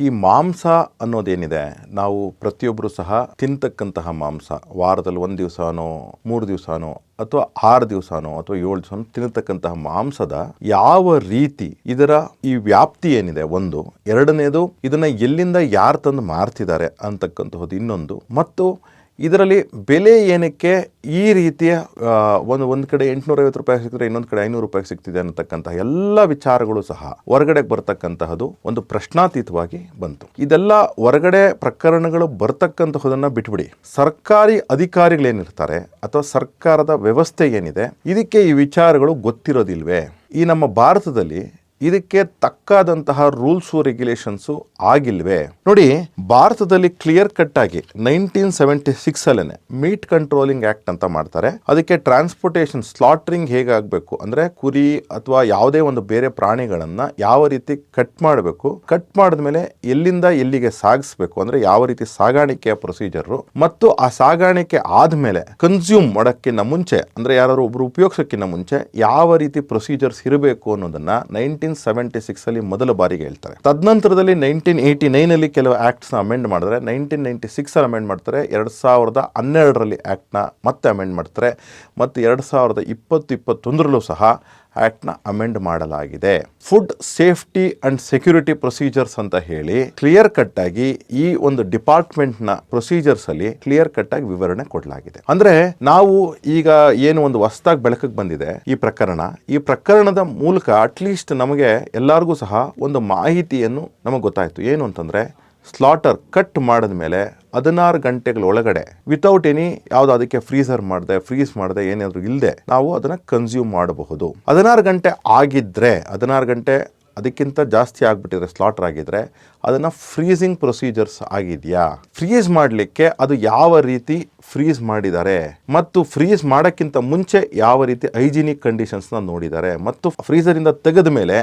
ಈ ಮಾಂಸ ಅನ್ನೋದೇನಿದೆ, ನಾವು ಪ್ರತಿಯೊಬ್ಬರು ಸಹ ತಿಂತಕ್ಕಂತಹ ಮಾಂಸ, ವಾರದಲ್ಲಿ ಒಂದು ದಿವಸನೋ, ಮೂರು ದಿವಸನೋ, ಅಥವಾ ಆರು ದಿವಸನೋ, ಅಥವಾ ಏಳು ದಿವಸನೋ ತಿನ್ನತಕ್ಕಂತಹ ಮಾಂಸದ ಯಾವ ರೀತಿ ಇದರ ಈ ವ್ಯಾಪ್ತಿ ಏನಿದೆ, ಒಂದು. ಎರಡನೇದು, ಇದನ್ನ ಎಲ್ಲಿಂದ ಯಾರು ತಂದು ಮಾರ್ತಿದ್ದಾರೆ ಅಂತಕ್ಕಂತಹದ್ದು ಇನ್ನೊಂದು. ಮತ್ತು ಇದರಲ್ಲಿ ಬೆಲೆ ಏನಕ್ಕೆ ಈ ರೀತಿಯ ಒಂದು ಒಂದು ಕಡೆ ಎಂಟುನೂರೈವತ್ತು ರೂಪಾಯಿ ಸಿಕ್ಕಿದ್ರೆ ಇನ್ನೊಂದು ಕಡೆ ಐನೂರು ರೂಪಾಯಿ ಸಿಗ್ತಿದೆ ಅನ್ನತಕ್ಕಂತಹ ಎಲ್ಲ ವಿಚಾರಗಳು ಸಹ ಹೊರಗಡೆಗೆ ಬರ್ತಕ್ಕಂತಹದ್ದು ಒಂದು ಪ್ರಶ್ನಾತೀತವಾಗಿ ಬಂತು. ಇದೆಲ್ಲ ಹೊರಗಡೆ ಪ್ರಕರಣಗಳು ಬರ್ತಕ್ಕಂತಹದನ್ನ ಬಿಟ್ಬಿಡಿ. ಸರ್ಕಾರಿ ಅಧಿಕಾರಿಗಳೇನಿರ್ತಾರೆ ಅಥವಾ ಸರ್ಕಾರದ ವ್ಯವಸ್ಥೆ ಏನಿದೆ, ಇದಕ್ಕೆ ಈ ವಿಚಾರಗಳು ಗೊತ್ತಿರೋದಿಲ್ವೇ? ಈ ನಮ್ಮ ಭಾರತದಲ್ಲಿ ಇದಕ್ಕೆ ತಕ್ಕಾದಂತಹ ರೂಲ್ಸು ರೆಗ್ಯುಲೇಷನ್ಸು ಆಗಿಲ್ವೇ? ನೋಡಿ, ಭಾರತದಲ್ಲಿ ಕ್ಲಿಯರ್ ಕಟ್ ಆಗಿ ನೈನ್ಟೀನ್ ಸೆವೆಂಟಿ ಸಿಕ್ಸ್ ಅಲ್ಲೇನೆ ಮೀಟ್ ಕಂಟ್ರೋಲಿಂಗ್ ಆಕ್ಟ್ ಅಂತ ಮಾಡ್ತಾರೆ. ಅದಕ್ಕೆ ಟ್ರಾನ್ಸ್ಪೋರ್ಟೇಷನ್ ಸ್ಲಾಟ್ರಿಂಗ್ ಹೇಗಾಗಬೇಕು ಅಂದ್ರೆ ಕುರಿ ಅಥವಾ ಯಾವುದೇ ಒಂದು ಬೇರೆ ಪ್ರಾಣಿಗಳನ್ನ ಯಾವ ರೀತಿ ಕಟ್ ಮಾಡಬೇಕು, ಕಟ್ ಮಾಡಿದ್ಮೇಲೆ ಎಲ್ಲಿಂದ ಎಲ್ಲಿಗೆ ಸಾಗಿಸ್ಬೇಕು ಅಂದ್ರೆ ಯಾವ ರೀತಿ ಸಾಗಾಣಿಕೆಯ ಪ್ರೊಸೀಜರ್ ಮತ್ತು ಆ ಸಾಗಾಣಿಕೆ ಆದ್ಮೇಲೆ ಕನ್ಸ್ಯೂಮ್ ಮಾಡೋಕ್ಕಿಂತ ಮುಂಚೆ ಅಂದ್ರೆ ಯಾರಾದ್ರು ಒಬ್ರು ಉಪಯೋಗಿಸೋಕ್ಕಿಂತ ಮುಂಚೆ ಯಾವ ರೀತಿ ಪ್ರೊಸೀಜರ್ಸ್ ಇರಬೇಕು ಅನ್ನೋದನ್ನ ನೈನ್ಟೀನ್ ಸೆವೆಂಟಿ ಸಿಕ್ಸ್ ಅಲ್ಲಿ ಮೊದಲ ಬಾರಿಗೆ ಹೇಳ್ತಾರೆ. ತದನಂತರದಲ್ಲಿ ನೈನ್ಟೀನ್ ಏಯ್ಟಿ ನೈನ್ ಅಲ್ಲಿ ಕೆಲವು ಆಕ್ಟ್ಸ್ನ ಅಮೆಂಡ್ ಮಾಡಿದ್ರೆ, ನೈನ್ಟೀನ್ ನೈನ್ಟಿ ಸಿಕ್ಸ್ ಅಲ್ಲಿ ಅಮೆಂಡ್ ಮಾಡ್ತಾರೆ, ಎರಡ್ ಸಾವಿರದ ಹನ್ನೆರಡರಲ್ಲಿ ಆಕ್ಟ್ನ ಮತ್ತೆ ಅಮೆಂಡ್ ಮಾಡ್ತಾರೆ, ಮತ್ತು ಎರಡ್ ಸಾವಿರದ ಇಪ್ಪತ್ತು ಇಪ್ಪತ್ತೊಂದರಲ್ಲೂ ಸಹ ಆಕ್ಟ್ನ ಅಮೆಂಡ್ ಮಾಡಲಾಗಿದೆ. Food safety and security procedures ಅಂತ ಹೇಳಿ ಕ್ಲಿಯರ್ ಕಟ್ ಆಗಿ ಈ ಒಂದು ಡಿಪಾರ್ಟ್ಮೆಂಟ್ನ ಪ್ರೊಸೀಜರ್ಸ್ ಅಲ್ಲಿ ಕ್ಲಿಯರ್ ಕಟ್ ಆಗಿ ವಿವರಣೆ ಕೊಡಲಾಗಿದೆ. ಅಂದ್ರೆ ನಾವು ಈಗ ಏನು ಒಂದು ಹೊಸದಾಗಿ ಬೆಳಕಿಗೆ ಬಂದಿದೆ ಈ ಪ್ರಕರಣ, ಈ ಪ್ರಕರಣದ ಮೂಲಕ ಅಟ್ಲೀಸ್ಟ್ ನಮಗೆ ಎಲ್ಲರಿಗೂ ಸಹ ಒಂದು ಮಾಹಿತಿಯನ್ನು ನಮಗೆ ಗೊತ್ತಾಯ್ತು. ಏನು ಅಂತಂದ್ರೆ ಸ್ಲಾಟರ್ ಕಟ್ ಮಾಡಿದ ಮೇಲೆ ಹದಿನಾರು ಗಂಟೆಗಳ ಒಳಗಡೆ ವಿತೌಟ್ ಎನಿ ಯಾವ್ದು ಅದಕ್ಕೆ ಫ್ರೀಸರ್ ಮಾಡದೆ ಫ್ರೀಸ್ ಮಾಡದೆ, ಏನಾದ್ರು ಇಲ್ಲದೆ ನಾವು ಅದನ್ನ ಕನ್ಸ್ಯೂಮ್ ಮಾಡಬಹುದು. ಹದಿನಾರು ಗಂಟೆ ಆಗಿದ್ರೆ, ಹದಿನಾರು ಗಂಟೆ ಅದಕ್ಕಿಂತ ಜಾಸ್ತಿ ಆಗಿಬಿಟ್ಟಿದ್ರೆ ಸ್ಲಾಟರ್ ಆಗಿದ್ರೆ, ಅದನ್ನು ಫ್ರೀಸಿಂಗ್ ಪ್ರೊಸೀಜರ್ಸ್ ಆಗಿದೆಯಾ? ಫ್ರೀಸ್ ಮಾಡಲಿಕ್ಕೆ ಅದು ಯಾವ ರೀತಿ ಫ್ರೀಸ್ ಮಾಡಿದ್ದಾರೆ? ಮತ್ತು ಫ್ರೀಸ್ ಮಾಡೋಕ್ಕಿಂತ ಮುಂಚೆ ಯಾವ ರೀತಿ ಹೈಜಿನಿಕ್ ಕಂಡೀಷನ್ಸ್ನ ನೋಡಿದ್ದಾರೆ? ಮತ್ತು ಫ್ರೀಸರಿಂದ ತೆಗೆದ ಮೇಲೆ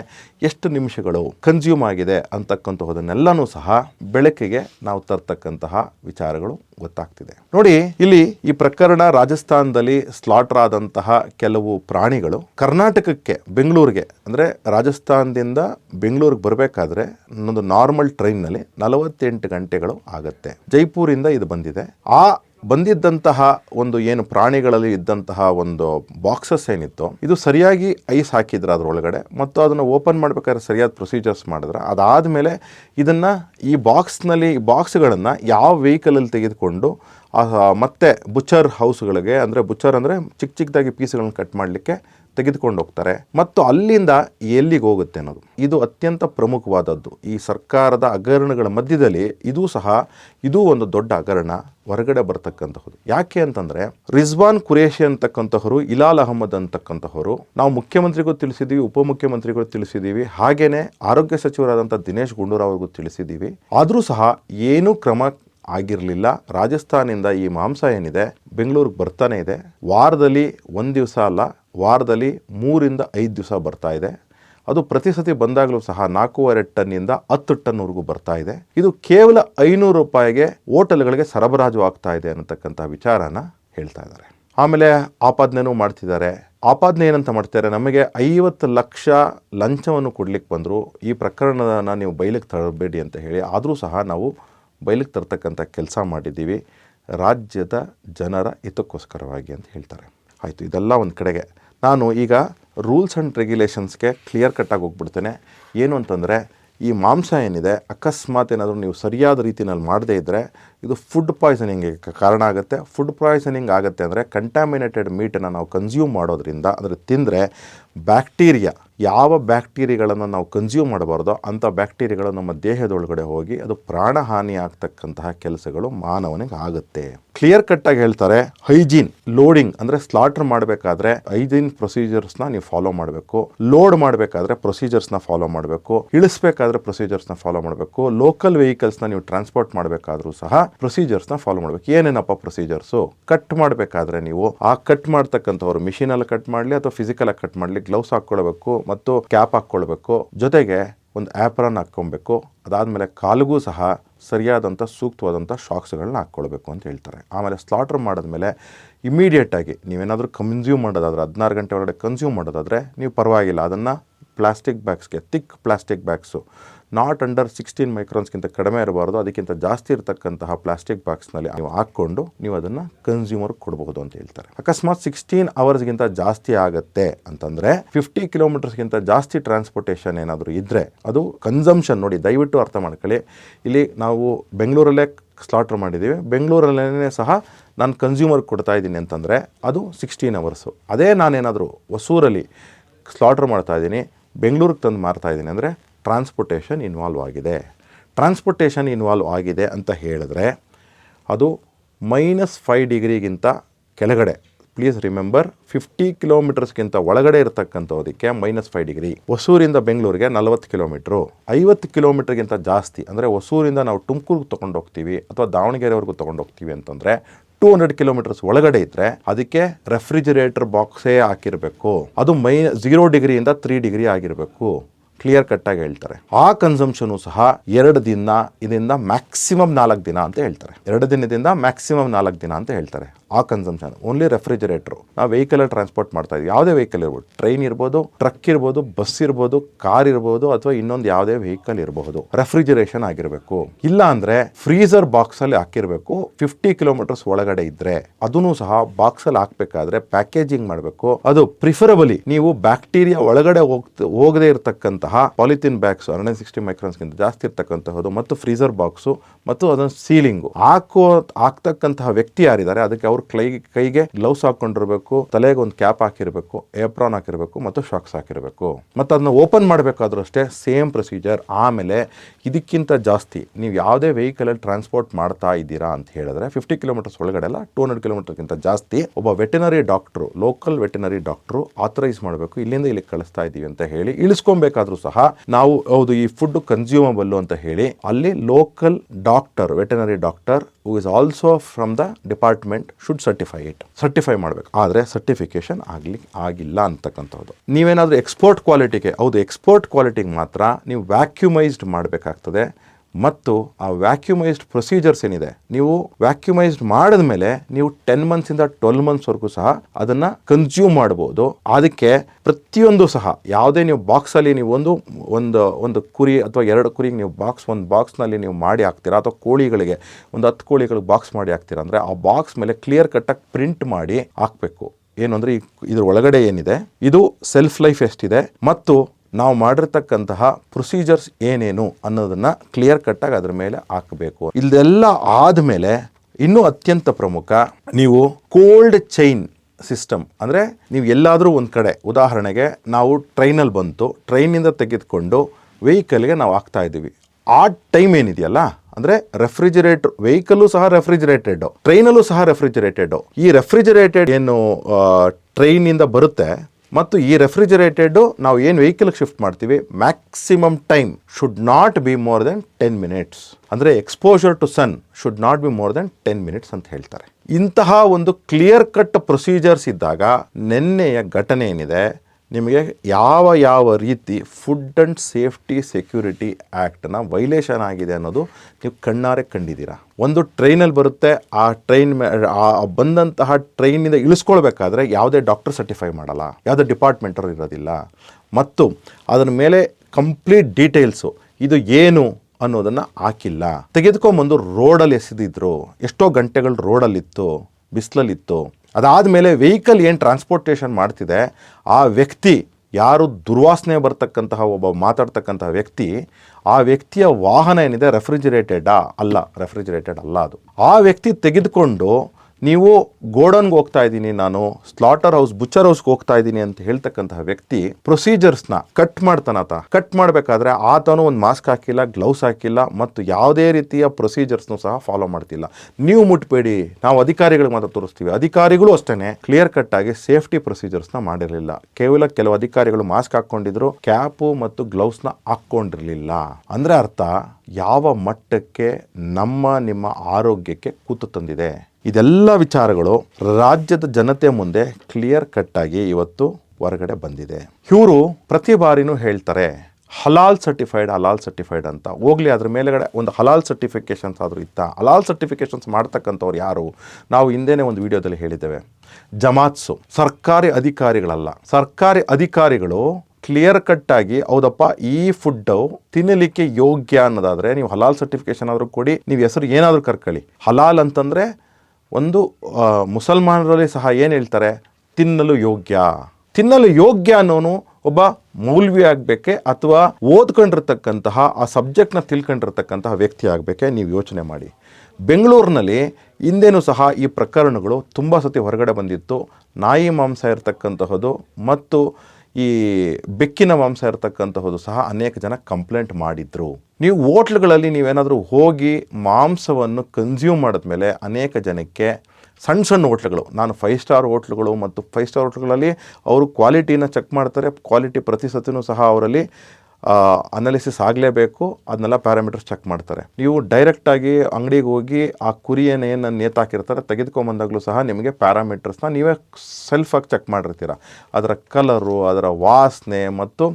ಎಷ್ಟು ನಿಮಿಷಗಳು ಕನ್ಸ್ಯೂಮ್ ಆಗಿದೆ ಅಂತಕ್ಕಂತಹದನ್ನೆಲ್ಲನೂ ಸಹ ಬೆಳಕಿಗೆ ನಾವು ತರ್ತಕ್ಕಂತಹ ವಿಚಾರಗಳು ಗೊತ್ತಾಗ್ತಿದೆ. ನೋಡಿ, ಇಲ್ಲಿ ಈ ಪ್ರಕರಣ ರಾಜಸ್ಥಾನದಲ್ಲಿ ಸ್ಲಾಟರ್ ಆದಂತಹ ಕೆಲವು ಪ್ರಾಣಿಗಳು ಕರ್ನಾಟಕಕ್ಕೆ, ಬೆಂಗಳೂರಿಗೆ, ಅಂದ್ರೆ ರಾಜಸ್ಥಾನದಿಂದ ಬೆಂಗಳೂರಿಗೆ ಬರಬೇಕಾದ್ರೆ ಒಂದು ನಾರ್ಮಲ್ ಟ್ರೈನ್ನಲ್ಲಿ ನಲವತ್ತೆಂಟು ಗಂಟೆಗಳು ಆಗುತ್ತೆ. ಜೈಪುರಿಂದ ಇದು ಬಂದಿದೆ. ಆ ಬಂದಿದ್ದಂತಹ ಒಂದು ಏನು ಪ್ರಾಣಿಗಳಲ್ಲಿ ಇದ್ದಂತಹ ಒಂದು ಬಾಕ್ಸಸ್ ಏನಿತ್ತು, ಇದು ಸರಿಯಾಗಿ ಐಸ್ ಹಾಕಿದ್ರೆ ಅದರೊಳಗಡೆ, ಮತ್ತು ಅದನ್ನು ಓಪನ್ ಮಾಡಬೇಕಾದ್ರೆ ಸರಿಯಾದ ಪ್ರೊಸೀಜರ್ಸ್ ಮಾಡಿದ್ರೆ. ಅದಾದ ಮೇಲೆ ಇದನ್ನು ಈ ಬಾಕ್ಸ್ನಲ್ಲಿ ಬಾಕ್ಸ್ಗಳನ್ನು ಯಾವ ವೆಹಿಕಲಲ್ಲಿ ತೆಗೆದುಕೊಂಡು ಮತ್ತೆ ಬುಚ್ಚರ್ ಹೌಸ್ಗಳಿಗೆ ಅಂದರೆ ಬುಚ್ಚರ್ ಅಂದರೆ ಚಿಕ್ಕ ಚಿಕ್ಕದಾಗಿ ಪೀಸ್ಗಳನ್ನ ಕಟ್ ಮಾಡಲಿಕ್ಕೆ ತೆಗೆದುಕೊಂಡು ಹೋಗ್ತಾರೆ ಮತ್ತು ಅಲ್ಲಿಂದ ಎಲ್ಲಿಗೆ ಹೋಗುತ್ತೆ ಅನ್ನೋದು. ಇದು ಅತ್ಯಂತ ಪ್ರಮುಖವಾದದ್ದು. ಈ ಸರ್ಕಾರದ ಹಗರಣಗಳ ಮಧ್ಯದಲ್ಲಿ ಇದು ಸಹ, ಇದು ಒಂದು ದೊಡ್ಡ ಹಗರಣ ಹೊರಗಡೆ ಬರ್ತಕ್ಕಂತಹದ್ದು ಯಾಕೆ ಅಂತಂದ್ರೆ, ರಿಜ್ವಾನ್ ಕುರೇಶಿ ಅಂತಕ್ಕಂಥವರು ಇಲಾಲ್ ಅಹಮದ್ ಅಂತಕ್ಕಂಥವರು ನಾವು ಮುಖ್ಯಮಂತ್ರಿಗೂ ತಿಳಿಸಿದ್ದೀವಿ ಉಪಮುಖ್ಯಮಂತ್ರಿಗಳು ತಿಳಿಸಿದ್ದೀವಿ ಹಾಗೇನೆ ಆರೋಗ್ಯ ಸಚಿವರಾದಂಥ ದಿನೇಶ್ ಗುಂಡೂರಾವ್ ಅವ್ರಿಗೂ ತಿಳಿಸಿದ್ದೀವಿ ಆದರೂ ಸಹ ಏನೂ ಕ್ರಮ ಆಗಿರಲಿಲ್ಲ. ರಾಜಸ್ಥಾನಿಂದ ಈ ಮಾಂಸ ಏನಿದೆ, ಬೆಂಗಳೂರಿಗೆ ಬರ್ತಾನೆ ಇದೆ. ವಾರದಲ್ಲಿ ಒಂದು ದಿವಸ ಅಲ್ಲ ವಾರದಲ್ಲಿ ಮೂರಿಂದ ಐದು ದಿವಸ ಬರ್ತಾ ಇದೆ. ಅದು ಪ್ರತಿ ಸತಿ ಬಂದಾಗಲೂ ಸಹ ನಾಲ್ಕೂವರೆ ಟನ್ನಿಂದ ಹತ್ತು ಟನ್ವರೆಗೂ ಬರ್ತಾ ಇದೆ. ಇದು ಕೇವಲ ಐನೂರು ರೂಪಾಯಿಗೆ ಹೋಟೆಲ್ಗಳಿಗೆ ಸರಬರಾಜು ಆಗ್ತಾ ಇದೆ ಅನ್ನತಕ್ಕಂಥ ವಿಚಾರನ ಹೇಳ್ತಾ ಇದ್ದಾರೆ. ಆಮೇಲೆ ಆಪಾದನೆನೂ ಮಾಡ್ತಿದ್ದಾರೆ. ಆಪಾದನೆ ಏನಂತ ಮಾಡ್ತಿದ್ದಾರೆ? ನಮಗೆ ಐವತ್ತು ಲಕ್ಷ ಲಂಚವನ್ನು ಕೊಡ್ಲಿಕ್ಕೆ ಬಂದರು. ಈ ಪ್ರಕರಣನ ನೀವು ಬಯಲಿಗೆ ತರಬೇಡಿ ಅಂತ ಹೇಳಿ. ಆದರೂ ಸಹ ನಾವು ಬಯಲಿಗೆ ತರ್ತಕ್ಕಂಥ ಕೆಲಸ ಮಾಡಿದ್ದೀವಿ. ರಾಜ್ಯದ ಜನರ ಹಿತಕ್ಕೋಸ್ಕರವಾಗಿ ಅಂತ ಹೇಳ್ತಾರೆ. ಆಯಿತು, ಇದೆಲ್ಲ ಒಂದು ಕಡೆಗೆ. ನಾನು ಈಗ ರೂಲ್ಸ್ ಆ್ಯಂಡ್ ರೆಗ್ಯುಲೇಷನ್ಸ್ಗೆ ಕ್ಲಿಯರ್ ಕಟ್ಟಾಗಿ ಹೋಗ್ಬಿಡ್ತೇನೆ. ಏನು ಅಂತಂದರೆ, ಈ ಮಾಂಸ ಏನಿದೆ, ಅಕಸ್ಮಾತ್ ಏನಾದರೂ ನೀವು ಸರಿಯಾದ ರೀತಿಯಲ್ಲಿ ಮಾಡದೇ ಇದ್ದರೆ ಇದು ಫುಡ್ ಪಾಯ್ಸನಿಂಗ್ ಕಾರಣ ಆಗುತ್ತೆ. ಫುಡ್ ಪಾಯ್ಸನಿಂಗ್ ಆಗುತ್ತೆ ಅಂದರೆ ಕಂಟ್ಯಾಮಿನೇಟೆಡ್ ಮೀಟನ್ನು ನಾವು ಕನ್ಸ್ಯೂಮ್ ಮಾಡೋದ್ರಿಂದ, ಅಂದರೆ ತಿಂದರೆ ಬ್ಯಾಕ್ಟೀರಿಯಾ ಯಾವ ಬ್ಯಾಕ್ಟೀರಿಯಾಗಳನ್ನು ನಾವು ಕನ್ಸ್ಯೂಮ್ ಮಾಡಬಾರ್ದೋ ಅಂಥ ಬ್ಯಾಕ್ಟೀರಿಯಾಗಳು ನಮ್ಮ ದೇಹದೊಳಗಡೆ ಹೋಗಿ ಅದು ಪ್ರಾಣಹಾನಿ ಆಗ್ತಕ್ಕಂತಹ ಕೆಲಸಗಳು ಮಾನವನಿಗೆ ಆಗುತ್ತೆ. ಕ್ಲಿಯರ್ ಕಟ್ಟಾಗಿ ಹೇಳ್ತಾರೆ ಹೈಜೀನ್ ಲೋಡಿಂಗ್ ಅಂದರೆ ಸ್ಲಾಟರ್ ಮಾಡಬೇಕಾದ್ರೆ ಹೈಜೀನ್ ಪ್ರೊಸೀಜರ್ಸ್ನ ನೀವು ಫಾಲೋ ಮಾಡಬೇಕು. ಲೋಡ್ ಮಾಡಬೇಕಾದ್ರೆ ಪ್ರೊಸೀಜರ್ಸ್ನ ಫಾಲೋ ಮಾಡಬೇಕು. ಇಳಿಸ್ಬೇಕಾದ್ರೆ ಪ್ರೊಸೀಜರ್ಸ್ನ ಫಾಲೋ ಮಾಡಬೇಕು. ಲೋಕಲ್ ವೆಹಿಕಲ್ಸ್ನ ನೀವು ಟ್ರಾನ್ಸ್ಪೋರ್ಟ್ ಮಾಡಬೇಕಾದ್ರೂ ಸಹ ಪ್ರೊಸೀಜರ್ಸ್ನ ಫಾಲೋ ಮಾಡಬೇಕು. ಏನೇನಪ್ಪ ಪ್ರೊಸೀಜರ್ಸು ಕಟ್ ಮಾಡಬೇಕಾದ್ರೆ ನೀವು ಆ ಕಟ್ ಮಾಡ್ತಕ್ಕಂಥವ್ರು ಮಿಷಿನಲ್ಲಿ ಕಟ್ ಮಾಡಲಿ ಅಥವಾ ಫಿಸಿಕಲ್ ಕಟ್ ಮಾಡಲಿ ಗ್ಲೌಸ್ ಹಾಕ್ಕೊಳ್ಬೇಕು ಮತ್ತು ಕ್ಯಾಪ್ ಹಾಕ್ಕೊಳ್ಬೇಕು. ಜೊತೆಗೆ ಒಂದು ಆ್ಯಪ್ರನ್ ಹಾಕ್ಕೊಬೇಕು ಅದಾದಮೇಲೆ ಕಾಲಿಗೂ ಸಹ ಸರಿಯಾದಂಥ ಸೂಕ್ತವಾದಂಥ ಶಾಕ್ಸ್ಗಳನ್ನ ಹಾಕ್ಕೊಳ್ಬೇಕು ಅಂತ ಹೇಳ್ತಾರೆ. ಆಮೇಲೆ ಸ್ಲಾಟರ್ ಮಾಡಿದ್ಮೇಲೆ ಇಮಿಡಿಯೇಟಾಗಿ ನೀವೇನಾದರೂ ಕನ್ಸ್ಯೂಮ್ ಮಾಡೋದಾದ್ರೆ ಹದಿನಾರು ಗಂಟೆ ಒಳಗಡೆ ಕನ್ಸ್ಯೂಮ್ ಮಾಡೋದಾದರೆ ನೀವು ಪರವಾಗಿಲ್ಲ. ಅದನ್ನು plastic ಬ್ಯಾಗ್ಸ್ಗೆ thick plastic bags not under sixteen ಮೈಕ್ರೋನ್ಸ್ಗಿಂತ ಕಡಿಮೆ ಇರಬಾರ್ದು. ಅದಕ್ಕಿಂತ ಜಾಸ್ತಿ ಇರತಕ್ಕಂತಹ ಪ್ಲಾಸ್ಟಿಕ್ ಬ್ಯಾಗ್ಸ್ನಲ್ಲಿ ನೀವು ಹಾಕ್ಕೊಂಡು ನೀವು ಅದನ್ನು ಕನ್ಸ್ಯೂಮರ್ ಕೊಡಬಹುದು ಅಂತ ಹೇಳ್ತಾರೆ. ಅಕಸ್ಮಾತ್ ಸಿಕ್ಸ್ಟೀನ್ ಅವರ್ಸ್ಗಿಂತ ಜಾಸ್ತಿ ಆಗುತ್ತೆ ಅಂತಂದರೆ ಫಿಫ್ಟಿ ಕಿಲೋಮೀಟರ್ಸ್ಗಿಂತ ಜಾಸ್ತಿ ಟ್ರಾನ್ಸ್ಪೋರ್ಟೇಷನ್ ಏನಾದರೂ ಇದ್ದರೆ ಅದು ಕನ್ಸಂಪ್ಷನ್ ನೋಡಿ ದಯವಿಟ್ಟು ಅರ್ಥ ಮಾಡ್ಕೊಳ್ಳಿ. ಇಲ್ಲಿ ನಾವು ಬೆಂಗಳೂರಲ್ಲೇ ಸ್ಲಾಟ್ರ್ ಮಾಡಿದ್ದೀವಿ. ಬೆಂಗಳೂರಲ್ಲೇ ಸಹ ನಾನು ಕನ್ಸ್ಯೂಮರ್ ಕೊಡ್ತಾ ಇದ್ದೀನಿ ಅಂತಂದರೆ ಅದು ಸಿಕ್ಸ್ಟೀನ್ ಅವರ್ಸು ಅದೇ ನಾನೇನಾದರೂ ಹೊಸೂರಲ್ಲಿ ಸ್ಲಾಟ್ರ್ ಮಾಡ್ತಾ ಇದ್ದೀನಿ, ಬೆಂಗಳೂರಿಗೆ ತಂದು ಮಾರ್ತಾ ಇದ್ದೀನಿ ಅಂದರೆ ಟ್ರಾನ್ಸ್ಪೋರ್ಟೇಷನ್ ಇನ್ವಾಲ್ವ್ ಆಗಿದೆ. ಟ್ರಾನ್ಸ್ಪೋರ್ಟೇಷನ್ ಇನ್ವಾಲ್ವ್ ಆಗಿದೆ ಅಂತ ಹೇಳಿದ್ರೆ ಅದು ಮೈನಸ್ ಫೈವ್ ಡಿಗ್ರಿಗಿಂತ ಕೆಳಗಡೆ. ಪ್ಲೀಸ್ ರಿಮೆಂಬರ್ ಫಿಫ್ಟಿ ಕಿಲೋಮೀಟರ್ಸ್ಗಿಂತ ಒಳಗಡೆ ಇರತಕ್ಕಂಥದಕ್ಕೆ ಮೈನಸ್ ಫೈವ್ ಡಿಗ್ರಿ ಹೊಸೂರಿಂದ ಬೆಂಗಳೂರಿಗೆ ನಲವತ್ತು ಕಿಲೋಮೀಟ್ರು ಐವತ್ತು ಕಿಲೋಮೀಟರ್ಗಿಂತ ಜಾಸ್ತಿ, ಅಂದರೆ ಹೊಸೂರಿಂದ ನಾವು ತುಮಕೂರಿಗೆ ತೊಗೊಂಡೋಗ್ತೀವಿ ಅಥವಾ ದಾವಣಗೆರೆವರೆಗೂ ತೊಗೊಂಡೋಗ್ತೀವಿ ಅಂತಂದರೆ ಟೂ ಹಂಡ್ರೆಡ್ ಕಿಲೋಮೀಟರ್ಸ್ ಒಳಗಡೆ ಇದ್ದರೆ ಅದಕ್ಕೆ ರೆಫ್ರಿಜಿರೇಟರ್ ಬಾಕ್ಸೇ ಹಾಕಿರಬೇಕು. ಅದು ಮೈ ಝೀರೋ ಡಿಗ್ರಿಯಿಂದ ತ್ರೀ ಡಿಗ್ರಿ ಆಗಿರಬೇಕು. ಕ್ಲಿಯರ್ ಕಟ್ಟಾಗಿ ಹೇಳ್ತಾರೆ. ಆ ಕನ್ಸಂಪ್ಷನು ಸಹ ಎರಡು ದಿನ ಇದರಿಂದ ಮ್ಯಾಕ್ಸಿಮಮ್ ನಾಲ್ಕು ದಿನ ಅಂತ ಹೇಳ್ತಾರೆ. ಎರಡು ದಿನದಿಂದ ಮ್ಯಾಕ್ಸಿಮಮ್ ನಾಲ್ಕು ದಿನ ಅಂತ ಹೇಳ್ತಾರೆ ಆ ಕನ್ಸಂಪ್ಷನ್ ಓನ್ಲಿ ರೆಫ್ರಿಜರೇಟ್ರು ನಾವು ವೆಹಿಕಲ್ ಟ್ರಾನ್ಸ್ಪೋರ್ಟ್ ಮಾಡ್ತಾ ಇದ್ದೀವಿ ಯಾವುದೇ ವೆಹಿಕಲ್ ಇರ್ಬೋದು. ಟ್ರೈನ್ ಇರ್ಬೋದು ಟ್ರಕ್ ಇರ್ಬೋದು ಬಸ್ ಇರ್ಬೋದು ಕಾರ್ ಇರ್ಬೋದು ಅಥವಾ ಇನ್ನೊಂದು ಯಾವುದೇ ವೆಹಿಕಲ್ ಇರಬಹುದು ರೆಫ್ರಿಜರೇಷನ್ ಆಗಿರಬೇಕು. ಇಲ್ಲ ಅಂದ್ರೆ ಫ್ರೀಸರ್ ಬಾಕ್ಸ್ ಅಲ್ಲಿ ಹಾಕಿರ್ಬೇಕು. ಫಿಫ್ಟಿ ಕಿಲೋಮೀಟರ್ಸ್ ಒಳಗಡೆ ಇದ್ರೆ ಅದನ್ನು ಸಹ ಬಾಕ್ಸ್ ಅಲ್ಲಿ ಹಾಕ್ಬೇಕಾದ್ರೆ ಪ್ಯಾಕೇಜಿಂಗ್ ಮಾಡಬೇಕು. ಅದು ಪ್ರಿಫರಬಲಿ ನೀವು ಬ್ಯಾಕ್ಟೀರಿಯಾ ಒಳಗಡೆ ಹೋಗ್ತಾ, ಹೋಗದೆ ಇರತಕ್ಕಂತಹ ಪಾಲಿಥಿನ್ ಬ್ಯಾಗ್ಸ್ ಹಂಡ್ರೆಡ್ ಸಿಕ್ಸ್ಟಿ ಮೈಕ್ರಾನ್ಸ್ಗಿಂತ ಜಾಸ್ತಿ ಇರ್ತಕ್ಕಂತಹದ್ದು ಮತ್ತು ಫ್ರೀಸರ್ ಬಾಕ್ಸು ಮತ್ತು ಅದನ್ನು ಸೀಲಿಂಗು. ಹಾಕೋ ಹಾಕ್ತಕ್ಕಂತಹ ವ್ಯಕ್ತಿ ಯಾರಿದ್ದಾರೆ? ಅದಕ್ಕೆ ಅವ್ರ ಕೈ ಕೈಗೆ ಗ್ಲೌಸ್ ಹಾಕೊಂಡಿರ್ಬೇಕು ತಲೆಗೆ ಒಂದು ಕ್ಯಾಪ್ ಹಾಕಿರಬೇಕು, ಏಪ್ರಾನ್ ಹಾಕಿರ್ಬೇಕು ಮತ್ತು ಶಾಕ್ಸ್ ಹಾಕಿರ್ಬೇಕು. ಮತ್ತು ಅದನ್ನ ಓಪನ್ ಮಾಡಬೇಕಾದ್ರೂ ಅಷ್ಟೇ ಸೇಮ್ ಪ್ರೊಸೀಜರ್. ಆಮೇಲೆ ಇದಕ್ಕಿಂತ ಜಾಸ್ತಿ ನೀವು ಯಾವುದೇ ವೆಹಿಕಲಲ್ಲಿ ಟ್ರಾನ್ಸ್ಪೋರ್ಟ್ ಮಾಡ್ತಾ ಇದ್ದೀರಾ ಅಂತ ಹೇಳಿದ್ರೆ ಫಿಫ್ಟಿ ಕಿಲೋಮೀಟರ್ಸ್ ಒಳಗಡೆ ಅಲ್ಲ ಟೂ ಹಂಡ್ರೆಡ್ ಕಿಲೋಮೀಟರ್ಗಿಂತ ಜಾಸ್ತಿ ಒಬ್ಬ veterinary doctor, local veterinary doctor authorise ಮಾಡಬೇಕು. ಇಲ್ಲಿಂದ ಇಲ್ಲಿ ಕಳಿಸ್ತಾ ಇದ್ದೀವಿ ಅಂತ ಹೇಳಿ ಇಳಿಸ್ಕೊಬೇಕಾದ್ರೂ ಸಹ ನಾವು, ಹೌದು, ಈ ಫುಡ್ ಕನ್ಸ್ಯೂಮಬಲ್ ಅಂತ ಹೇಳಿ ಅಲ್ಲಿ local doctor veterinary doctor who is also from the department should certify it certify ಮಾಡಬೇಕು. ಆದರೆ ಸರ್ಟಿಫಿಕೇಶನ್ ಆಗಲಿ, ಆಗಿಲ್ಲ ಅಂತಕ್ಕಂಥದ್ದು. ನೀವೇನಾದರೂ ಎಕ್ಸ್ಪೋರ್ಟ್ ಕ್ವಾಲಿಟಿಗೆ ಹೌದು ಎಕ್ಸ್ಪೋರ್ಟ್ ಕ್ವಾಲಿಟಿಗೆ ಮಾತ್ರ ನೀವು ವ್ಯಾಕ್ಯೂಮೈಸ್ಡ್ ಮಾಡಬೇಕಾಗ್ತದೆ. ಮತ್ತು ಆ ವ್ಯಾಕ್ಯೂಮೈಸ್ಡ್ ಪ್ರೊಸೀಜರ್ಸ್ ಏನಿದೆ, ನೀವು ವ್ಯಾಕ್ಯೂಮೈಸ್ಡ್ ಮಾಡಿದ್ಮೇಲೆ ನೀವು ಟೆನ್ ಮಂತ್ಸಿಂದ ಟ್ವೆಲ್ ಮಂತ್ಸ್ವರೆಗೂ ಸಹ ಅದನ್ನ ಕನ್ಸ್ಯೂಮ್ ಮಾಡಬಹುದು ಅದಕ್ಕೆ ಪ್ರತಿಯೊಂದು ಸಹ, ಯಾವುದೇ ನೀವು ಬಾಕ್ಸ್ ಅಲ್ಲಿ ನೀವು ಒಂದು ಒಂದು ಒಂದು ಕುರಿ ಅಥವಾ ಎರಡು ಕುರಿಗೆ ನೀವು ಬಾಕ್ಸ್ ಒಂದು ಬಾಕ್ಸ್ನಲ್ಲಿ ನೀವು ಮಾಡಿ ಹಾಕ್ತೀರಾ ಅಥವಾ ಕೋಳಿಗಳಿಗೆ ಒಂದು ಹತ್ತು ಕೋಳಿಗಳಿಗೆ ಬಾಕ್ಸ್ ಮಾಡಿ ಹಾಕ್ತೀರಾ ಅಂದರೆ ಆ ಬಾಕ್ಸ್ ಮೇಲೆ ಕ್ಲಿಯರ್ ಕಟ್ಟಾಗಿ ಪ್ರಿಂಟ್ ಮಾಡಿ ಹಾಕಬೇಕು. ಏನು ಅಂದರೆ ಇದ್ರ ಒಳಗಡೆ ಏನಿದೆ, ಇದು ಸೆಲ್ಫ್ ಲೈಫ್ ಎಷ್ಟಿದೆ ಮತ್ತು ನಾವು ಮಾಡಿರ್ತಕ್ಕಂತಹ ಪ್ರೊಸೀಜರ್ಸ್ ಏನೇನು ಅನ್ನೋದನ್ನು ಕ್ಲಿಯರ್ ಕಟ್ಟಾಗಿ ಅದ್ರ ಮೇಲೆ ಹಾಕಬೇಕು. ಇದೆಲ್ಲ ಆದಮೇಲೆ ಇನ್ನೂ ಅತ್ಯಂತ ಪ್ರಮುಖ, ನೀವು ಕೋಲ್ಡ್ ಚೈನ್ ಸಿಸ್ಟಮ್ ಅಂದರೆ ನೀವು ಎಲ್ಲಾದರೂ ಒಂದು ಕಡೆ, ಉದಾಹರಣೆಗೆ ನಾವು ಟ್ರೈನಲ್ಲಿ ಬಂತು ಟ್ರೈನಿಂದ ತೆಗೆದುಕೊಂಡು ವೆಹಿಕಲ್ಗೆ ನಾವು ಹಾಕ್ತಾ ಇದ್ದೀವಿ. ಆ ಟೈಮ್ ಏನಿದೆಯಲ್ಲ, ಅಂದರೆ ರೆಫ್ರಿಜಿರೇಟರ್ ವೆಹಿಕಲ್ಲು ಸಹ ರೆಫ್ರಿಜಿರೇಟೆಡ್ ಟ್ರೈನಲ್ಲೂ ಸಹ ರೆಫ್ರಿಜಿರೇಟೆಡ್ ಈ ರೆಫ್ರಿಜಿರೇಟೆಡ್ ಏನು ಟ್ರೈನಿಂದ ಬರುತ್ತೆ ಮತ್ತು ಈ ರೆಫ್ರಿಜರೇಟೆಡ್ ನಾವು ಏನು ವೆಹಿಕಲ್ಗೆ ಶಿಫ್ಟ್ ಮಾಡ್ತೀವಿ? Maximum time should not be more than ten minutes ಅಂದರೆ exposure to sun should not be more than ten minutes ಅಂತ ಹೇಳ್ತಾರೆ. ಇಂತಹ ಒಂದು ಕ್ಲಿಯರ್ ಕಟ್ ಪ್ರೊಸೀಜರ್ಸ್ ಇದ್ದಾಗ ನಿನ್ನೆಯ ಘಟನೆ ಏನಿದೆ? ನಿಮಗೆ ಯಾವ ಯಾವ ರೀತಿ ಫುಡ್ ಆ್ಯಂಡ್ ಸೇಫ್ಟಿ ಸೆಕ್ಯೂರಿಟಿ ಆ್ಯಕ್ಟ್ನ ವೈಲೇಷನ್ ಆಗಿದೆ ಅನ್ನೋದು ನೀವು ಕಣ್ಣಾರೆ ಕಂಡಿದ್ದೀರಾ? ಒಂದು ಟ್ರೈನಲ್ಲಿ ಬರುತ್ತೆ, ಆ ಟ್ರೈನ್ ಆ ಬಂದಂತಹ ಟ್ರೈನಿಂದ ಇಳಿಸ್ಕೊಳ್ಬೇಕಾದ್ರೆ ಯಾವುದೇ ಡಾಕ್ಟರ್ ಸರ್ಟಿಫೈ ಮಾಡಲ್ಲ, ಯಾವುದೇ ಡಿಪಾರ್ಟ್ಮೆಂಟರು ಇರೋದಿಲ್ಲ. ಮತ್ತು ಅದರ ಮೇಲೆ ಕಂಪ್ಲೀಟ್ ಡೀಟೇಲ್ಸು ಇದು ಏನು ಅನ್ನೋದನ್ನು ಹಾಕಿಲ್ಲ. ತೆಗೆದುಕೊಂಬಂದು ರೋಡಲ್ಲಿ ಎಸೆದಿದ್ರು, ಎಷ್ಟೋ ಗಂಟೆಗಳು ರೋಡಲ್ಲಿತ್ತು ಬಿಸಿಲಲ್ಲಿತ್ತು. ಅದಾದಮೇಲೆ ವೆಹಿಕಲ್ ಏನು ಟ್ರಾನ್ಸ್ಪೋರ್ಟೇಷನ್ ಮಾಡ್ತಿದೆ, ಆ ವ್ಯಕ್ತಿ, ಯಾರು ದುರ್ವಾಸನೆ ಬರ್ತಕ್ಕಂತಹ ಒಬ್ಬ ಮಾತಾಡ್ತಕ್ಕಂತಹ ವ್ಯಕ್ತಿ, ಆ ವ್ಯಕ್ತಿಯ ವಾಹನ ಏನಿದೆ ರೆಫ್ರಿಜಿರೇಟೆಡಾ ಅಲ್ಲ ರೆಫ್ರಿಜಿರೇಟೆಡ್ ಅಲ್ಲ ಅದು. ಆ ವ್ಯಕ್ತಿ ತೆಗೆದುಕೊಂಡು ನೀವು ಗೋಡನ್ಗೆ ಹೋಗ್ತಾ ಇದ್ದೀನಿ, ನಾನು ಸ್ಲಾಟರ್ ಹೌಸ್ ಬುಚ್ಚರ್ ಹೌಸ್ಗೆ ಹೋಗ್ತಾ ಇದ್ದೀನಿ ಅಂತ ಹೇಳ್ತಕ್ಕಂತಹ ವ್ಯಕ್ತಿ ಪ್ರೊಸೀಜರ್ಸ್ನ ಕಟ್ ಮಾಡ್ತಾನಾತ ಕಟ್ ಮಾಡಬೇಕಾದ್ರೆ ಆತನು ಒಂದು ಮಾಸ್ಕ್ ಹಾಕಿಲ್ಲ ಗ್ಲೌಸ್ ಹಾಕಿಲ್ಲ ಮತ್ತು ಯಾವುದೇ ರೀತಿಯ ಪ್ರೊಸೀಜರ್ಸ್ನು ಸಹ ಫಾಲೋ ಮಾಡ್ತಿಲ್ಲ. ನೀವು ಮುಟ್ಬೇಡಿ, ನಾವು ಅಧಿಕಾರಿಗಳಿಗೆ ಮಾತ್ರ ತೋರಿಸ್ತೀವಿ. ಅಧಿಕಾರಿಗಳು ಅಷ್ಟೇ ಕ್ಲಿಯರ್ ಕಟ್ ಆಗಿ ಸೇಫ್ಟಿ ಪ್ರೊಸೀಜರ್ಸ್ನ ಮಾಡಿರಲಿಲ್ಲ. ಕೇವಲ ಕೆಲವು ಅಧಿಕಾರಿಗಳು ಮಾಸ್ಕ್ ಹಾಕ್ಕೊಂಡಿದ್ರು ಕ್ಯಾಪು ಮತ್ತು ಗ್ಲೌಸ್ನ ಹಾಕ್ಕೊಂಡಿರಲಿಲ್ಲ. ಅಂದರೆ ಅರ್ಥ, ಯಾವ ಮಟ್ಟಕ್ಕೆ ನಮ್ಮ, ನಿಮ್ಮ ಆರೋಗ್ಯಕ್ಕೆ ಕೂತು ತಂದಿದೆ. ಇದೆಲ್ಲ ವಿಚಾರಗಳು ರಾಜ್ಯದ ಜನತೆ ಮುಂದೆ ಕ್ಲಿಯರ್ ಕಟ್ಟಾಗಿ ಇವತ್ತು ಹೊರಗಡೆ ಬಂದಿದೆ. ಇವರು ಪ್ರತಿ ಬಾರಿನೂ ಹೇಳ್ತಾರೆ, ಹಲಾಲ್ ಸರ್ಟಿಫೈಡ್ ಹಲಾಲ್ ಸರ್ಟಿಫೈಡ್ ಅಂತ. ಹೋಗ್ಲಿ, ಅದ್ರ ಮೇಲೆಗಡೆ ಒಂದು ಹಲಾಲ್ ಸರ್ಟಿಫಿಕೇಶನ್ಸ್ ಆದರೂ ಇತ್ತ. ಹಲಾಲ್ ಸರ್ಟಿಫಿಕೇಶನ್ಸ್ ಮಾಡ್ತಕ್ಕಂಥವ್ರು ಯಾರು? ನಾವು ಹಿಂದೆನೇ ಒಂದು ವಿಡಿಯೋದಲ್ಲಿ ಹೇಳಿದ್ದೇವೆ. ಜಮಾತ್ಸು ಸರ್ಕಾರಿ ಅಧಿಕಾರಿಗಳಲ್ಲ. ಸರ್ಕಾರಿ ಅಧಿಕಾರಿಗಳು ಕ್ಲಿಯರ್ ಕಟ್ ಆಗಿ, ಹೌದಪ್ಪ, ಈ ಫುಡ್ಡು ತಿನ್ನಲಿಕ್ಕೆ ಯೋಗ್ಯ ಅನ್ನೋದಾದರೆ ನೀವು ಹಲಾಲ್ ಸರ್ಟಿಫಿಕೇಶನ್ ಆದರೂ ಕೊಡಿ, ನೀವು ಹೆಸರು ಏನಾದರೂ ಕರ್ಕೊಳ್ಳಿ. ಹಲಾಲ್ ಅಂತಂದರೆ ಒಂದು ಮುಸಲ್ಮಾನರಲ್ಲಿ ಸಹ ಏನು ಹೇಳ್ತಾರೆ? ತಿನ್ನಲು ಯೋಗ್ಯ. ತಿನ್ನಲು ಯೋಗ್ಯ ಅನ್ನೋನು ಒಬ್ಬ ಮೌಲ್ವಿ ಆಗಬೇಕೆ ಅಥವಾ ಓದ್ಕೊಂಡಿರ್ತಕ್ಕಂತಹ, ಆ ಸಬ್ಜೆಕ್ಟ್ನ ತಿಳ್ಕೊಂಡಿರ್ತಕ್ಕಂತಹ ವ್ಯಕ್ತಿ ಆಗಬೇಕೆ ನೀವು ಯೋಚನೆ ಮಾಡಿ. ಬೆಂಗಳೂರಿನಲ್ಲಿ ಹಿಂದೆನೂ ಸಹ ಈ ಪ್ರಕರಣಗಳು ತುಂಬ ಸತಿ ಹೊರಗಡೆ ಬಂದಿತ್ತು. ನಾಯಿ ಮಾಂಸ ಇರತಕ್ಕಂತಹದ್ದು ಮತ್ತು ಈ ಬೆಕ್ಕಿನ ಮಾಂಸ ಇರತಕ್ಕಂತಹದ್ದು ಸಹ ಅನೇಕ ಜನ ಕಂಪ್ಲೇಂಟ್ ಮಾಡಿದ್ರು. ನೀವು ಹೋಟ್ಲ್ಗಳಲ್ಲಿ ನೀವೇನಾದರೂ ಹೋಗಿ ಮಾಂಸವನ್ನು ಕನ್ಸ್ಯೂಮ್ ಮಾಡಿದ್ಮೇಲೆ ಅನೇಕ ಜನಕ್ಕೆ ಸಣ್ಣ ಸಣ್ಣ ಹೋಟ್ಲುಗಳು, ನಾನು ಫೈವ್ ಸ್ಟಾರ್ ಹೋಟ್ಲುಗಳು ಮತ್ತು ಫೈವ್ ಸ್ಟಾರ್ ಹೋಟ್ಲುಗಳಲ್ಲಿ ಅವರು ಕ್ವಾಲಿಟಿನ ಚೆಕ್ ಮಾಡ್ತಾರೆ ಕ್ವಾಲಿಟಿ ಪ್ರತಿ ಸತಿನೂ ಸಹ ಅವರಲ್ಲಿ ಅನಾಲಿಸಿಸ್ ಆಗಲೇಬೇಕು ಅದನ್ನೆಲ್ಲ ಪ್ಯಾರಾಮೀಟರ್ಸ್ ಚೆಕ್ ಮಾಡ್ತಾರೆ. ನೀವು ಡೈರೆಕ್ಟಾಗಿ ಅಂಗಡಿಗೆ ಹೋಗಿ ಆ ಕುರಿಯನ್ನು ಏನು ನೇತಾಕಿರ್ತಾರೆ ತೆಗೆದುಕೊಂಬಂದಾಗಲೂ ಸಹ ನಿಮಗೆ ಪ್ಯಾರಾಮೀಟರ್ಸ್ನ ನೀವೇ ಸೆಲ್ಫಾಗಿ ಚೆಕ್ ಮಾಡಿರ್ತೀರ. ಅದರ ಕಲರು ಅದರ ವಾಸನೆ ಮತ್ತು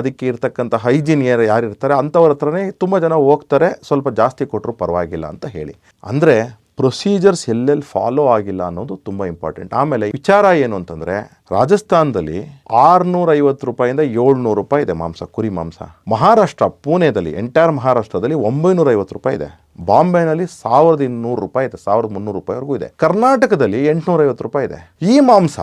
ಅದಕ್ಕೆ ಇರ್ತಕ್ಕಂಥ ಹೈಜಿನಿಯರ್ ಯಾರು ಯಾರಿರ್ತಾರೆ, ಅಂಥವ್ರ ಹತ್ರನೇ ತುಂಬ ಜನ ಹೋಗ್ತಾರೆ, ಸ್ವಲ್ಪ ಜಾಸ್ತಿ ಕೊಟ್ಟರು ಪರವಾಗಿಲ್ಲ ಅಂತ ಹೇಳಿ. ಅಂದರೆ ಪ್ರೊಸೀಜರ್ಸ್ ಎಲ್ಲೆಲ್ಲಿ ಫಾಲೋ ಆಗಿಲ್ಲ ಅನ್ನೋದು ತುಂಬ ಇಂಪಾರ್ಟೆಂಟ್ ಆಮೇಲೆ ವಿಚಾರ ಏನು ಅಂತಂದರೆ, ರಾಜಸ್ಥಾನದಲ್ಲಿ ಆರುನೂರೈವತ್ತು ರೂಪಾಯಿಂದ ಏಳ್ನೂರು ರೂಪಾಯಿ ಇದೆ ಮಾಂಸ, ಕುರಿ ಮಾಂಸ. ಮಹಾರಾಷ್ಟ್ರ, ಪುಣೆದಲ್ಲಿ ಎಂಟೈರ್ ಮಹಾರಾಷ್ಟ್ರದಲ್ಲಿ ಒಂಬೈನೂರ ಐವತ್ತು ರೂಪಾಯಿ ಇದೆ. ಬಾಂಬೆನಲ್ಲಿ ಸಾವಿರದ ಇನ್ನೂರು ರೂಪಾಯಿ ಇದೆ, ಸಾವಿರದ ಮುನ್ನೂರು ರೂಪಾಯಿವರೆಗೂ ಇದೆ. ಕರ್ನಾಟಕದಲ್ಲಿ ಎಂಟುನೂರ ಐವತ್ತು ರೂಪಾಯಿ ಇದೆ. ಈ ಮಾಂಸ,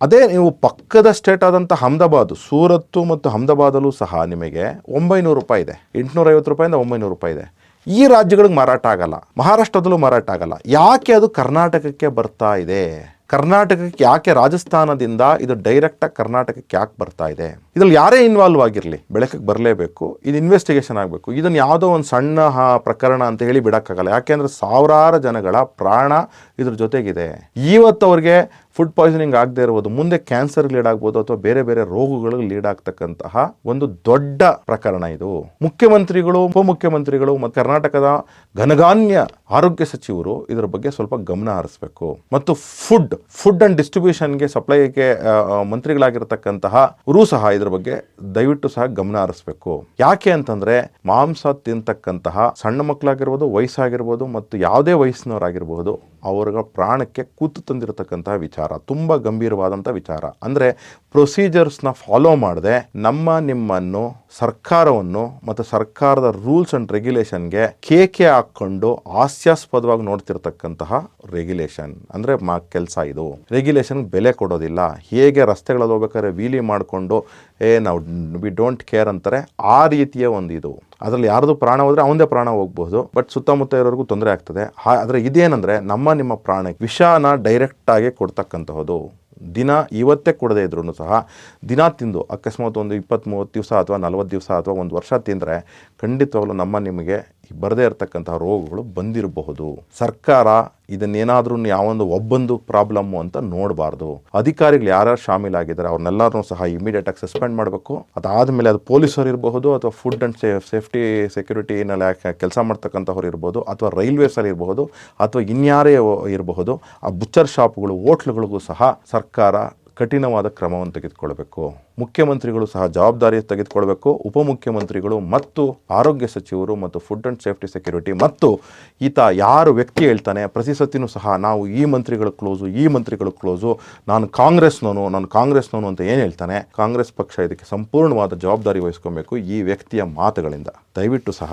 ಅದೇ ನೀವು ಪಕ್ಕದ ಸ್ಟೇಟ್ ಆದಂಥ ಅಹಮದಾಬಾದ್, ಸೂರತ್ತು ಮತ್ತು ಅಹಮದಾಬಾದಲ್ಲೂ ಸಹ ನಿಮಗೆ ಒಂಬೈನೂರು ರೂಪಾಯಿ ಇದೆ. ಎಂಟುನೂರ ಐವತ್ತು ರೂಪಾಯಿಂದ ಒಂಬೈನೂರು ರೂಪಾಯಿ ಇದೆ. ಈ ರಾಜ್ಯಗಳಿಗೆ ಮಾರಾಟ ಆಗಲ್ಲ, ಮಹಾರಾಷ್ಟ್ರದಲ್ಲೂ ಮಾರಾಟ ಆಗಲ್ಲ. ಯಾಕೆ ಅದು ಕರ್ನಾಟಕಕ್ಕೆ ಬರ್ತಾ ಇದೆ? ಕರ್ನಾಟಕಕ್ಕೆ ಯಾಕೆ ರಾಜಸ್ಥಾನದಿಂದ ಇದು ಡೈರೆಕ್ಟಾಗಿ ಕರ್ನಾಟಕಕ್ಕೆ ಯಾಕೆ ಬರ್ತಾ ಇದೆ? ಇದ್ರಲ್ಲಿ ಯಾರೇ ಇನ್ವಾಲ್ವ್ ಆಗಿರಲಿ ಬೆಳಕಿಗೆ ಬರಲೇಬೇಕು, ಇದು ಇನ್ವೆಸ್ಟಿಗೇಷನ್ ಆಗಬೇಕು. ಇದನ್ನು ಯಾವುದೋ ಒಂದು ಸಣ್ಣ ಪ್ರಕರಣ ಅಂತ ಹೇಳಿ ಬಿಡೋಕ್ಕಾಗಲ್ಲ. ಯಾಕೆಂದರೆ ಸಾವಿರಾರು ಜನಗಳ ಪ್ರಾಣ ಇದ್ರ ಜೊತೆಗಿದೆ. ಇವತ್ತು ಅವ್ರಿಗೆ ಫುಡ್ ಪಾಯ್ಸನಿಂಗ್ ಆಗದೆ ಇರ್ಬೋದು, ಮುಂದೆ ಕ್ಯಾನ್ಸರ್ ಲೀಡ್ ಆಗ್ಬೋದು ಅಥವಾ ಬೇರೆ ಬೇರೆ ರೋಗಗಳಿಗೆ ಲೀಡ್ ಆಗ್ತಕ್ಕಂತಹ ಒಂದು ದೊಡ್ಡ ಪ್ರಕರಣ ಇದು. ಮುಖ್ಯಮಂತ್ರಿಗಳು, ಉಪಮುಖ್ಯಮಂತ್ರಿಗಳು ಮತ್ತು ಕರ್ನಾಟಕದ ಘನಗಾನ್ಯ ಆರೋಗ್ಯ ಸಚಿವರು ಇದರ ಬಗ್ಗೆ ಸ್ವಲ್ಪ ಗಮನ ಹರಿಸಬೇಕು. ಮತ್ತು ಫುಡ್ ಫುಡ್ ಅಂಡ್ ಡಿಸ್ಟ್ರಿಬ್ಯೂಷನ್ಗೆ ಸಪ್ಲೈಗೆ ಮಂತ್ರಿಗಳಾಗಿರ್ತಕ್ಕಂತಹ ಸಹ ಇದ್ರ ಬಗ್ಗೆ ದಯವಿಟ್ಟು ಸಹ ಗಮನ ಹರಿಸಬೇಕು. ಯಾಕೆ ಅಂತಂದ್ರೆ ಮಾಂಸ ತಿಂತಕ್ಕಂತಹ ಸಣ್ಣ ಮಕ್ಕಳಾಗಿರ್ಬೋದು ವಯಸ್ಸಾಗಿರ್ಬೋದು ಮತ್ತು ಯಾವುದೇ ವಯಸ್ಸಿನವರಾಗಿರ್ಬೋದು ಅವರ ಪ್ರಾಣಕ್ಕೆ ಕೂತು ತಂದಿರತಕ್ಕಂತಹ ವಿಚಾರ, ತುಂಬ ಗಂಭೀರವಾದಂಥ ವಿಚಾರ. ಅಂದರೆ ಪ್ರೊಸೀಜರ್ಸ್ನ ಫಾಲೋ ಮಾಡದೆ ನಮ್ಮ ನಿಮ್ಮನ್ನು, ಸರ್ಕಾರವನ್ನು ಮತ್ತು ಸರ್ಕಾರದ ರೂಲ್ಸ್ ಆ್ಯಂಡ್ ರೆಗ್ಯುಲೇಷನ್ಗೆ ಕೇಕೆ ಹಾಕ್ಕೊಂಡು ಹಾಸ್ಯಾಸ್ಪದವಾಗಿ ನೋಡ್ತಿರ್ತಕ್ಕಂತಹ ರೆಗ್ಯುಲೇಷನ್ ಅಂದರೆ ಮಾ, ಕೆಲಸ ಇದು. ರೆಗ್ಯುಲೇಷನ್ ಬೆಲೆ ಕೊಡೋದಿಲ್ಲ. ಹೇಗೆ ರಸ್ತೆಗಳಲ್ಲಿ ಹೋಗ್ಬೇಕಾದ್ರೆ ವೀಲಿ ಮಾಡಿಕೊಂಡು, ಏ, ನಾವು ವಿ ಡೋಂಟ್ ಕೇರ್ ಅಂತಾರೆ. ಆ ರೀತಿಯ ಒಂದು ಇದು ಅದರಲ್ಲಿ ಯಾರ್ದು ಪ್ರಾಣ ಹೋದರೆ ಅವನದೇ ಪ್ರಾಣ ಹೋಗ್ಬಹುದು ಬಟ್ ಸುತ್ತಮುತ್ತ ಇರೋರಿಗೂ ತೊಂದರೆ ಆಗ್ತದೆ. ಹಾ- ಆದರೆ ಇದೇನಂದ್ರೆ ನಮ್ಮ ನಿಮ್ಮ ಪ್ರಾಣಕ್ಕೆ ವಿಷಾನ ಡೈರೆಕ್ಟಾಗಿ ಕೊಡ್ತಕ್ಕಂತಹದ್ದು ದಿನ ಇವತ್ತೇ ಕೊಡದೇ ಇದ್ರೂ ಸಹ ದಿನ ತಿಂದು ಅಕಸ್ಮಾತ್ ಒಂದು ಇಪ್ಪತ್ತ್ ಮೂವತ್ತು ದಿವಸ ಅಥವಾ ನಲವತ್ತು ದಿವಸ ಅಥವಾ ಒಂದು ವರ್ಷ ತಿಂದರೆ ಖಂಡಿತವಾಗ್ಲೂ ನಮ್ಮ ನಿಮಗೆ ಬರದೇ ಇರತಕ್ಕಂತಹ ರೋಗಗಳು ಬಂದಿರಬಹುದು. ಸರ್ಕಾರ ಇದನ್ನೇನಾದ್ರೂ ಯಾವೊಂದು ಒಬ್ಬೊಂದು ಪ್ರಾಬ್ಲಮ್ಮು ಅಂತ ನೋಡಬಾರ್ದು. ಅಧಿಕಾರಿಗಳು ಯಾರ್ಯಾರು ಶಾಮೀಲಾಗಿದ್ದಾರೆ ಅವ್ರನ್ನೆಲ್ಲರೂ ಸಹ ಇಮಿಡಿಯೇಟ್ ಆಗಿ ಸಸ್ಪೆಂಡ್ ಮಾಡಬೇಕು. ಅದಾದಮೇಲೆ ಅದು ಪೊಲೀಸರು ಇರಬಹುದು ಅಥವಾ ಫುಡ್ ಆ್ಯಂಡ್ ಸೇಫ್ ಸೇಫ್ಟಿ ಸೆಕ್ಯೂರಿಟಿನಲ್ಲಿ ಕೆಲಸ ಮಾಡ್ತಕ್ಕಂಥವ್ರು ಇರ್ಬೋದು ಅಥವಾ ರೈಲ್ವೇಸಲ್ಲಿ ಇರಬಹುದು ಅಥವಾ ಇನ್ಯಾರೇ ಇರಬಹುದು ಆ ಬುಚ್ಚರ್ ಶಾಪ್ಗಳು ಹೋಟ್ಲುಗಳಿಗೂ ಸಹ ಸರ್ಕಾರ ಕಠಿಣವಾದ ಕ್ರಮವನ್ನು ತೆಗೆದುಕೊಳ್ಬೇಕು. ಮುಖ್ಯಮಂತ್ರಿಗಳು ಸಹ ಜವಾಬ್ದಾರಿ ತೆಗೆದುಕೊಳ್ಬೇಕು. ಉಪಮುಖ್ಯಮಂತ್ರಿಗಳು ಮತ್ತು ಆರೋಗ್ಯ ಸಚಿವರು ಮತ್ತು ಫುಡ್ ಆ್ಯಂಡ್ ಸೇಫ್ಟಿ ಸೆಕ್ಯೂರಿಟಿ ಮತ್ತು ಈತ ಯಾರು ವ್ಯಕ್ತಿ ಹೇಳ್ತಾನೆ, ಪ್ರತಿ ಸತಿನೂ ಸಹ ನಾವು ಈ ಮಂತ್ರಿಗಳು ಕ್ಲೋಸು, ಈ ಮಂತ್ರಿಗಳು ಕ್ಲೋಸು, ನಾನು ಕಾಂಗ್ರೆಸ್ನವನು ನಾನು ಕಾಂಗ್ರೆಸ್ನವನು ಅಂತ ಏನು ಹೇಳ್ತಾನೆ? ಕಾಂಗ್ರೆಸ್ ಪಕ್ಷ ಇದಕ್ಕೆ ಸಂಪೂರ್ಣವಾದ ಜವಾಬ್ದಾರಿ ವಹಿಸ್ಕೊಬೇಕು ಈ ವ್ಯಕ್ತಿಯ ಮಾತುಗಳಿಂದ. ದಯವಿಟ್ಟು ಸಹ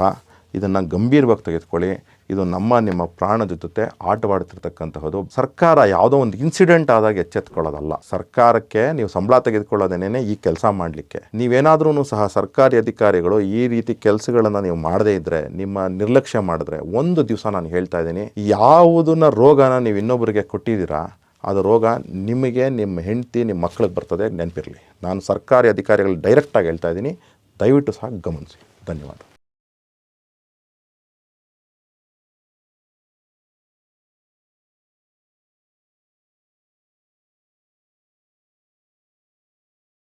ಇದನ್ನು ಗಂಭೀರವಾಗಿ ತೆಗೆದುಕೊಳ್ಳಿ. ಇದು ನಮ್ಮ ನಿಮ್ಮ ಪ್ರಾಣದ ಜೊತೆ ಆಟವಾಡ್ತಿರ್ತಕ್ಕಂತಹದ್ದು ಸರ್ಕಾರ ಯಾವುದೋ ಒಂದು ಇನ್ಸಿಡೆಂಟ್ ಆದಾಗ ಎಚ್ಚೆತ್ಕೊಳ್ಳೋದಲ್ಲ. ಸರ್ಕಾರಕ್ಕೆ ನೀವು ಸಂಬಳ ತೆಗೆದುಕೊಳ್ಳೋದೇನೇ ಈ ಕೆಲಸ ಮಾಡಲಿಕ್ಕೆ. ನೀವೇನಾದ್ರೂ ಸಹ ಸರ್ಕಾರಿ ಅಧಿಕಾರಿಗಳು ಈ ರೀತಿ ಕೆಲಸಗಳನ್ನು ನೀವು ಮಾಡದೇ ಇದ್ದರೆ ನಿಮ್ಮ ನಿರ್ಲಕ್ಷ್ಯ ಮಾಡಿದ್ರೆ, ಒಂದು ದಿವಸ ನಾನು ಹೇಳ್ತಾ ಇದ್ದೀನಿ, ಯಾವುದನ್ನ ರೋಗನ ನೀವು ಇನ್ನೊಬ್ಬರಿಗೆ ಕೊಟ್ಟಿದ್ದೀರಾ, ಅದು ರೋಗ ನಿಮಗೆ ನಿಮ್ಮ ಹೆಂಡತಿ, ನಿಮ್ಮ ಮಕ್ಕಳಿಗೆ ಬರ್ತದೆ, ನೆನಪಿರಲಿ. ನಾನು ಸರ್ಕಾರಿ ಅಧಿಕಾರಿಗಳು ಡೈರೆಕ್ಟಾಗಿ ಹೇಳ್ತಾ ಇದ್ದೀನಿ, ದಯವಿಟ್ಟು ಸಹ ಗಮನಿಸಿ. ಧನ್ಯವಾದ.